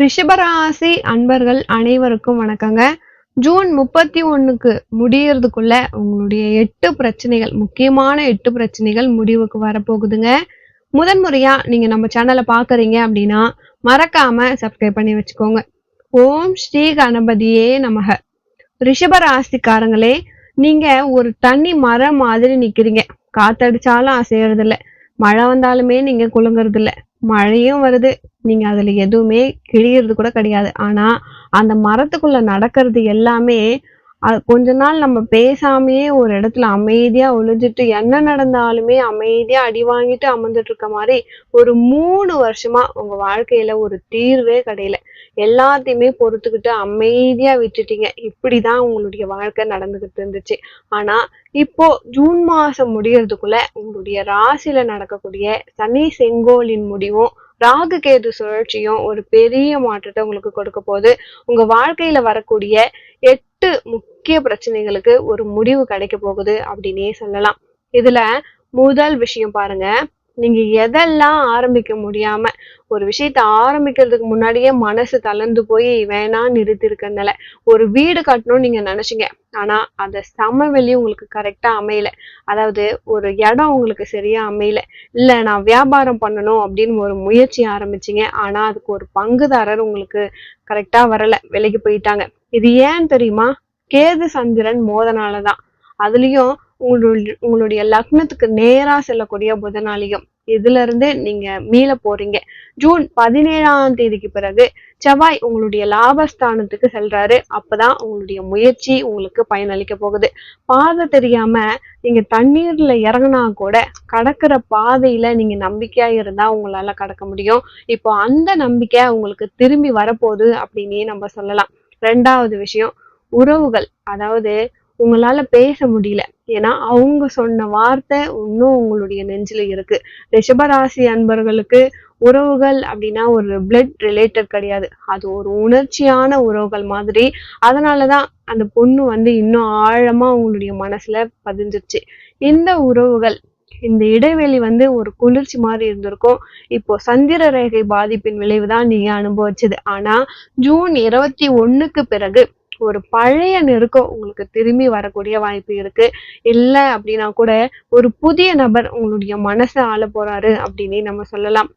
ரிஷபராசி அன்பர்கள் அனைவருக்கும் வணக்கங்க. ஜூன் முப்பத்தி ஒண்ணுக்கு முடியறதுக்குள்ள உங்களுடைய எட்டு பிரச்சனைகள் முக்கியமான எட்டு பிரச்சனைகள் முடிவுக்கு வரப்போகுதுங்க. முதன்முறையா நீங்க நம்ம சேனலை பாக்குறீங்க அப்படின்னா மறக்காம சப்ஸ்கிரைப் பண்ணி வச்சுக்கோங்க. ஓம் ஸ்ரீ கணபதியே நமக. ரிஷபராசிக்காரங்களே நீங்க ஒரு தண்ணி மரம் மாதிரி நிக்கிறீங்க. காத்தடிச்சாலும் அசையறது மழை வந்தாலுமே நீங்க குலுங்கறது இல்லை மழையும் வருது. நீங்க அதுல எதுவுமே கிழியறது கூட கிடையாது. ஆனா அந்த மரத்துக்குள்ள நடக்கிறது எல்லாமே கொஞ்ச நாள் நம்ம பேசாமையே ஒரு இடத்துல அமைதியா ஒழிஞ்சிட்டு என்ன நடந்தாலுமே அமைதியா அடி வாங்கிட்டு அமர்ந்துட்டு இருக்க மாதிரி ஒரு மூணு வருஷமா உங்க வாழ்க்கையில ஒரு தீர்வே கிடையல. எல்லாத்தையுமே பொறுத்துக்கிட்டு அமைதியா விட்டுட்டீங்க. இப்படிதான் உங்களுடைய வாழ்க்கை நடந்துகிட்டு இருந்துச்சு. ஆனா இப்போ ஜூன் மாசம் முடியறதுக்குள்ள உங்களுடைய ராசியில நடக்கக்கூடிய சனி செங்கோலின் முடிவும் ராகு கேது சுழற்சியும் ஒரு பெரிய மாற்றத்தை உங்களுக்கு கொடுக்க போகுது. உங்க வாழ்க்கையில வரக்கூடிய எட்டு முக்கிய பிரச்சனைகளுக்கு ஒரு முடிவு கிடைக்க போகுது அப்படின்னே சொல்லலாம். இதுல முதல் விஷயம் பாருங்க. நீங்க எதெல்லாம் ஆரம்பிக்க முடியாம ஒரு விஷயத்த ஆரம்பிக்கிறதுக்கு முன்னாடியே மனசு தளர்ந்து போய் வேணாம் நிறுத்திருக்கனால ஒரு வீடு கட்டணும்னு நீங்க நினைச்சீங்க. ஆனா அந்த சமவெளி உங்களுக்கு கரெக்டா அமையல. அதாவது ஒரு இடம் உங்களுக்கு சரியா அமையல. இல்ல நான் வியாபாரம் பண்ணணும் அப்படின்னு ஒரு முயற்சி ஆரம்பிச்சீங்க. ஆனா அதுக்கு ஒரு பங்குதாரர் உங்களுக்கு கரெக்டா வரல. விலைக்கு போயிட்டாங்க. இது ஏன் தெரியுமா? கேது சந்திரன் மோதனாலதான் அதுலயும் உங்களுடைய உங்களுடைய லக்னத்துக்கு நேராக செல்லக்கூடிய புதனாலியும் இதுல இருந்து நீங்க மீள போறீங்க. ஜூன் பதினேழாம் தேதிக்கு பிறகு செவ்வாய் உங்களுடைய லாபஸ்தானத்துக்கு செல்றாரு. அப்பதான் உங்களுடைய முயற்சி உங்களுக்கு பயனளிக்க போகுது. பாதை தெரியாம நீங்க தண்ணீர்ல இறங்கினா கூட கடக்கிற பாதையில நீங்க நம்பிக்கையா இருந்தா உங்களால கடக்க முடியும். இப்போ அந்த நம்பிக்கை உங்களுக்கு திரும்பி வரப்போகுது அப்படின்னே நம்ம சொல்லலாம். ரெண்டாவது விஷயம் உறவுகள். அதாவது உங்களால பேச முடியல. ஏன்னா அவங்க சொன்ன வார்த்தை இன்னும் உங்களுடைய நெஞ்சில இருக்கு. ரிஷபராசி அன்பர்களுக்கு உறவுகள் அப்படின்னா ஒரு பிளட் ரிலேட்டட் கிடையாது. அது ஒரு உணர்ச்சியான உறவுகள் மாதிரி. அதனாலதான் அந்த பொண்ணு வந்து இன்னும் ஆழமா உங்களுடைய மனசுல பதிஞ்சிருச்சு. இந்த உறவுகள் இந்த இடைவெளி வந்து ஒரு குளிர்ச்சி மாதிரி இருந்திருக்கும். இப்போ சந்திர ரேகை பாதிப்பின் விளைவுதான் நீங்க அனுபவிச்சது. ஆனா ஜூன் இருபத்தி ஒண்ணுக்கு பிறகு ஒரு பழைய நெருக்கம் உங்களுக்கு திரும்பி வரக்கூடிய வாய்ப்பு இருக்கு. இல்ல அப்படின்னா கூட ஒரு புதிய நபர் உங்களுடைய மனசை ஆள போறாரு அப்படின்னு நம்ம சொல்லலாம்.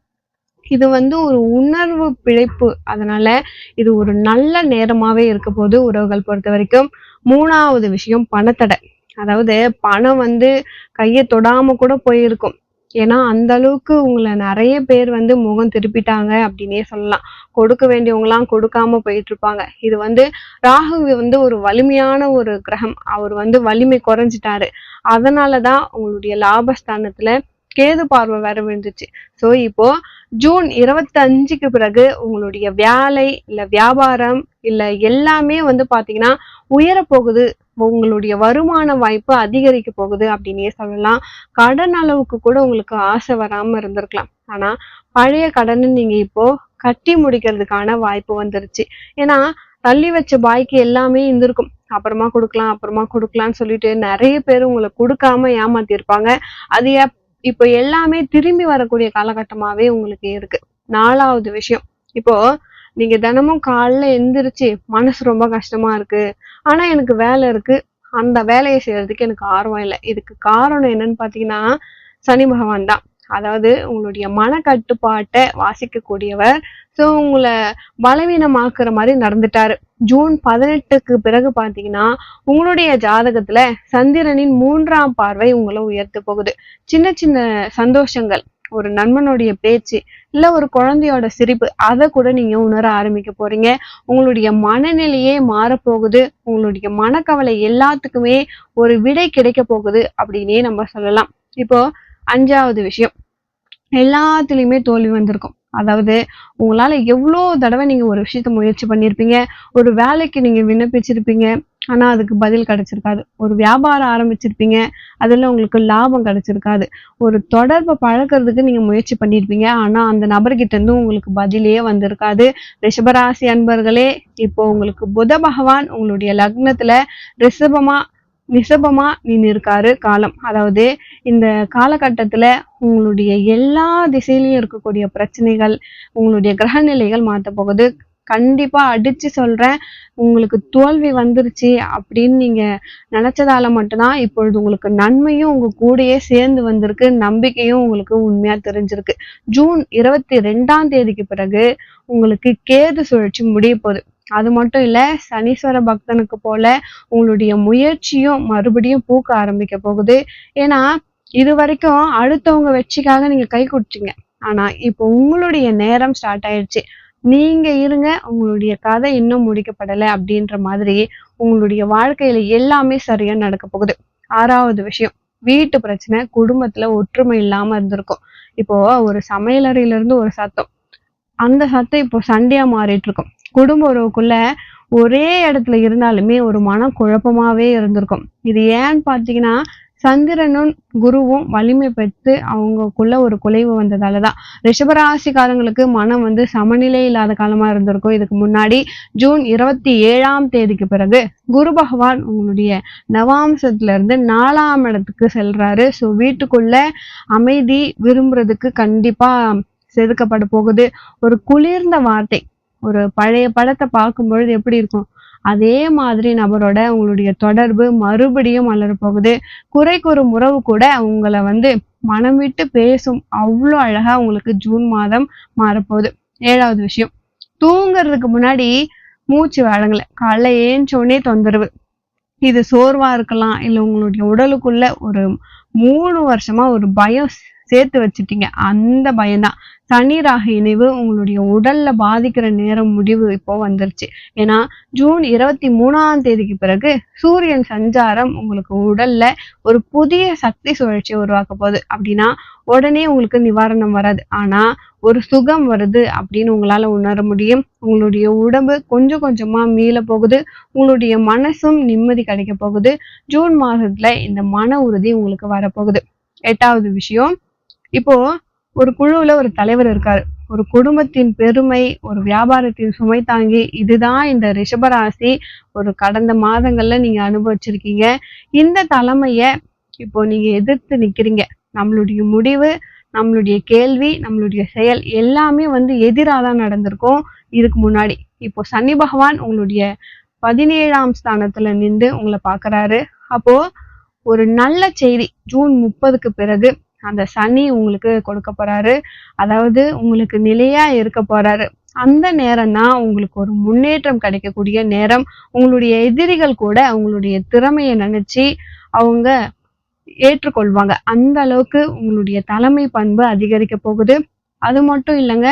இது வந்து ஒரு உணர்வு பிழைப்பு. அதனால இது ஒரு நல்ல நேரமாவே இருக்க போது உறவுகள் பொறுத்த வரைக்கும். மூணாவது விஷயம் பணத்தடை. அதாவது பணம் வந்து கையை தொடாம கூட போயிருக்கும். ஏன்னா அந்த அளவுக்கு உங்களை நிறைய பேர் வந்து முகம் திருப்பிட்டாங்க அப்படின்னே சொல்லலாம். கொடுக்க வேண்டியவங்களாம் கொடுக்காம போயிட்டு இருப்பாங்க இது வந்து ராகு வந்து ஒரு வலிமையான ஒரு கிரகம். அவர் வந்து வலிமை குறைஞ்சிட்டாரு. அதனாலதான் உங்களுடைய லாபஸ்தானத்துல கேது பார்வை வேற விழுந்துச்சு. ஸோ இப்போ ஜூன் இருபத்தஞ்சுக்கு பிறகு உங்களுடைய வேலை இல்ல வியாபாரம் இல்லை எல்லாமே வந்து பாத்தீங்கன்னா உயரப்போகுது. உங்களுடைய வருமான வாய்ப்பு அதிகரிக்க போகுது அப்படின்னே சொல்லலாம். கடன் அளவுக்கு கூட உங்களுக்கு ஆசை வராம இருந்திருக்கலாம். ஆனா பழைய கடனை நீங்க இப்போ கட்டி முடிக்கிறதுக்கான வாய்ப்பு வந்துருச்சு. ஏன்னா தள்ளி வச்ச பாய்க்கு எல்லாமே இருந்திருக்கும். அப்புறமா கொடுக்கலாம் அப்புறமா கொடுக்கலாம்னு சொல்லிட்டு நிறைய பேர் உங்களை கொடுக்காம ஏமாத்திருப்பாங்க. அது இப்போ எல்லாமே திரும்பி வரக்கூடிய காலகட்டமாவே உங்களுக்கு இருக்கு. நாலாவது விஷயம். இப்போ நீங்க தினமும் காலைல எந்திரிச்சு மனசு ரொம்ப கஷ்டமா இருக்கு. ஆனா எனக்கு வேலை இருக்கு. அந்த வேலையை செய்யறதுக்கு எனக்கு ஆர்வம் இல்லை. இதுக்கு காரணம் என்னன்னு பாத்தீங்கன்னா சனி பகவான் தான். அதாவது உங்களுடைய மன கட்டுப்பாட்டை வாசிக்கக்கூடியவர். ஸோ உங்களை பலவீனமாக்குற மாதிரி நடந்துட்டாரு. ஜூன் பதினெட்டுக்கு பிறகு பாத்தீங்கன்னா உங்களுடைய ஜாதகத்துல சந்திரனின் மூன்றாம் பார்வை உங்களை உயர்த்த போகுது. சின்ன சின்ன சந்தோஷங்கள். ஒரு நண்பனுடைய பேச்சு இல்ல ஒரு குழந்தையோட சிரிப்பு அதை கூட நீங்க உணர ஆரம்பிக்க போறீங்க. உங்களுடைய மனநிலையே மாறப்போகுது. உங்களுடைய மனக்கவலை எல்லாத்துக்குமே ஒரு விடை கிடைக்க போகுது அப்படின்னே நம்ம சொல்லலாம். இப்போ அஞ்சாவது விஷயம். எல்லாத்துலயுமே தோல்வி வந்திருக்கும். அதாவது உங்களால எவ்வளோ தடவை நீங்க ஒரு விஷயத்த முயற்சி பண்ணியிருப்பீங்க ஒரு வேலைக்கு நீங்க விண்ணப்பிச்சிருப்பீங்க. ஆனால் அதுக்கு பதில் கிடைச்சிருக்காது. ஒரு வியாபாரம் ஆரம்பிச்சிருப்பீங்க அதில் உங்களுக்கு லாபம் கிடைச்சிருக்காது. ஒரு தொடர்பை பழக்கிறதுக்கு நீங்கள் முயற்சி பண்ணியிருப்பீங்க ஆனால் அந்த நபர்கிட்டேருந்து உங்களுக்கு பதிலே வந்திருக்காது. ரிஷபராசி அன்பர்களே இப்போ உங்களுக்கு புத பகவான் உங்களுடைய லக்னத்தில் ரிஷபமாக நிசபமா நின்று இருக்காரு காலம். அதாவது இந்த காலகட்டத்துல உங்களுடைய எல்லா திசையிலையும் இருக்கக்கூடிய பிரச்சனைகள் உங்களுடைய கிரக நிலைகள் போகுது கண்டிப்பா அடிச்சு சொல்றேன். உங்களுக்கு தோல்வி வந்துருச்சு அப்படின்னு நீங்க நினைச்சதால மட்டும்தான் இப்பொழுது உங்களுக்கு நன்மையும் உங்க கூடயே சேர்ந்து வந்திருக்கு. நம்பிக்கையும் உங்களுக்கு உண்மையா தெரிஞ்சிருக்கு. ஜூன் இருபத்தி ரெண்டாம் தேதிக்கு பிறகு உங்களுக்கு கேது சுழற்சி முடிய போகுது. அது மட்டும் இல்ல சனீஸ்வர பக்தனுக்கு போல உங்களுடைய முயற்சியும் மறுபடியும் பூக்க ஆரம்பிக்க போகுது. ஏன்னா இது வரைக்கும் அடுத்தவங்க வெற்றிக்காக நீங்க கை கொடுத்தீங்க. ஆனா இப்போ உங்களுடைய நேரம் ஸ்டார்ட் ஆயிடுச்சு நீங்க இருங்க உங்களுடைய கதை இன்னும் முடிக்கப்படலை அப்படின்ற மாதிரி உங்களுடைய வாழ்க்கையில எல்லாமே சரியா நடக்க போகுது. ஆறாவது விஷயம் வீட்டு பிரச்சனை குடும்பத்துல ஒற்றுமை இல்லாம இருந்திருக்கும். இப்போ ஒரு சமையலறையில இருந்து ஒரு சத்தம். அந்த சத்தம் இப்போ சண்டையா மாறிட்டு இருக்கும் குடும்ப உறவுக்குள்ள ஒரே இடத்துல இருந்தாலுமே ஒரு மன குழப்பமாவே இருந்திருக்கும். இது ஏன்னு பாத்தீங்கன்னா சந்திரனும் குருவும் வலிமை பெற்று அவங்களுக்குள்ள ஒரு குலைவு வந்ததாலதான். ரிஷபராசிக்காரங்களுக்கு மனம் வந்து சமநிலை இல்லாத காலமா இருந்திருக்கும். இதுக்கு முன்னாடி ஜூன் இருபத்தி ஏழாம் தேதிக்கு பிறகு குரு பகவான் உங்களுடைய நவாம்சத்துல இருந்து நாலாம் இடத்துக்கு செல்றாரு. ஸோ வீட்டுக்குள்ள அமைதி விரும்புறதுக்கு கண்டிப்பா செதுக்கப்பட போகுது. ஒரு குளிர்ந்த வார்த்தை ஒரு பழைய படத்தை பார்க்கும் பொழுது எப்படி இருக்கும்? அதே மாதிரி நபரோட உங்களுடைய தொடர்பு மறுபடியும் மலர போகுது குறை கூறும் உறவு கூட உங்களை வந்து மனம் விட்டு பேசும் அவ்வளோ அழகா உங்களுக்கு ஜூன் மாதம் மாறப்போகுது. ஏழாவது விஷயம் தூங்குறதுக்கு முன்னாடி மூச்சு வழங்கல காலைல ஏஞ்சோடனே தொந்தரவு. இது சோர்வா இருக்கலாம் இல்ல உங்களுடைய உடலுக்குள்ள ஒரு மூணு வருஷமா ஒரு பயம் சேர்த்து வச்சுட்டீங்க. அந்த பயம்தான் சனி இணைவு உங்களுடைய உடல்ல பாதிக்கிற நேரம் முடிவு இப்போ வந்துருச்சு. ஏன்னா ஜூன் இருபத்தி மூணாம் தேதிக்கு பிறகு சூரியன் சஞ்சாரம் உங்களுக்கு உடல்ல ஒரு புதிய சக்தி சுழற்சியை உருவாக்க போகுது. அப்படின்னா உடனே உங்களுக்கு நிவாரணம் வராது. ஆனா ஒரு சுகம் வருது அப்படின்னு உங்களால உணர முடியும். உங்களுடைய உடம்பு கொஞ்சம் கொஞ்சமா மீள போகுது. உங்களுடைய மனசும் நிம்மதி கிடைக்க போகுது. ஜூன் மாதத்துல இந்த மன உறுதி உங்களுக்கு வரப்போகுது. எட்டாவது விஷயம் இப்போ ஒரு குழுவில் ஒரு தலைவர் இருக்கார். ஒரு குடும்பத்தின் பெருமை ஒரு வியாபாரத்தின் சுமை தாங்கி இதுதான் இந்த ரிஷபராசி. ஒரு கடந்த மாதங்கள்ல நீங்க அனுபவிச்சிருக்கீங்க. இந்த தலைமைய இப்போ நீங்க எதிர்த்து நிக்கிறீங்க. நம்மளுடைய முடிவு நம்மளுடைய கேள்வி நம்மளுடைய செயல் எல்லாமே வந்து எதிராக தான் நடந்திருக்கும். இதுக்கு முன்னாடி இப்போ சனி பகவான் உங்களுடைய பதினேழாம் ஸ்தானத்துல நின்று உங்களை பாக்குறாரு அப்போ ஒரு நல்ல செய்தி ஜூன் முப்பதுக்கு பிறகு அந்த சனி உங்களுக்கு கொடுக்க போறாரு. அதாவது உங்களுக்கு நிலையா இருக்க போறாரு. அந்த நேரம் தான் உங்களுக்கு ஒரு முன்னேற்றம் கிடைக்கக்கூடிய நேரம். உங்களுடைய எதிரிகள் கூட உங்களுடைய திறமையை நினைச்சு அவங்க ஏற்றுக்கொள்வாங்க. அந்த அளவுக்கு உங்களுடைய தலைமை பண்பு அதிகரிக்க போகுது. அது மட்டும் இல்லைங்க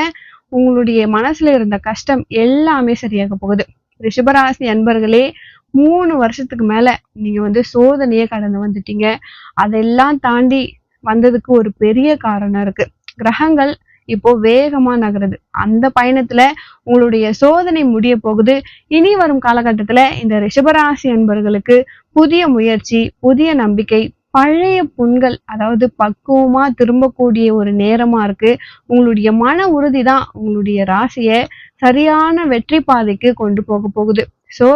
உங்களுடைய மனசுல இருந்த கஷ்டம் எல்லாமே சரியாக போகுது. ரிஷபராசி அன்பர்களே மூணு வருஷத்துக்கு மேல நீங்க வந்து சோதனையை கடந்து வந்துட்டீங்க. அதெல்லாம் தாண்டி வந்ததுக்கு ஒரு பெரிய காரணம் இருக்கு. கிரகங்கள் இப்போ வேகமா நகருது. அந்த பயணத்துல உங்களுடைய சோதனை முடிய போகுது. இனி வரும் காலகட்டத்துல இந்த ரிஷபராசி அன்பர்களுக்கு புதிய முயற்சி புதிய நம்பிக்கை பழைய புண்கள் அதாவது பக்குவமா திரும்பக்கூடிய ஒரு நேரமா இருக்கு. உங்களுடைய மன உறுதி தான் உங்களுடைய ராசியை சரியான வெற்றி பாதைக்கு கொண்டு போக போகுது. ஸோ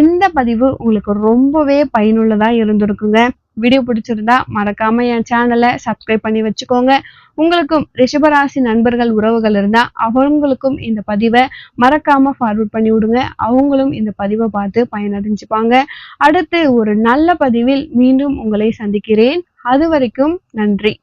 இந்த பதிவு உங்களுக்கு ரொம்பவே பயனுள்ளதா இருந்திருக்குங்க. வீடியோ பிடிச்சிருந்தா மறக்காம என் சேனலை சப்ஸ்கிரைப் பண்ணி வச்சுக்கோங்க. உங்களுக்கும் ரிஷபராசி நண்பர்கள் உறவுகள் இருந்தா அவங்களுக்கும் இந்த பதிவை மறக்காம ஃபார்வர்ட் பண்ணி விடுங்க. அவங்களும் இந்த பதிவை பார்த்து பயனடைஞ்சுப்பாங்க. அடுத்து ஒரு நல்ல பதிவில் மீண்டும் உங்களை சந்திக்கிறேன். அது வரைக்கும் நன்றி.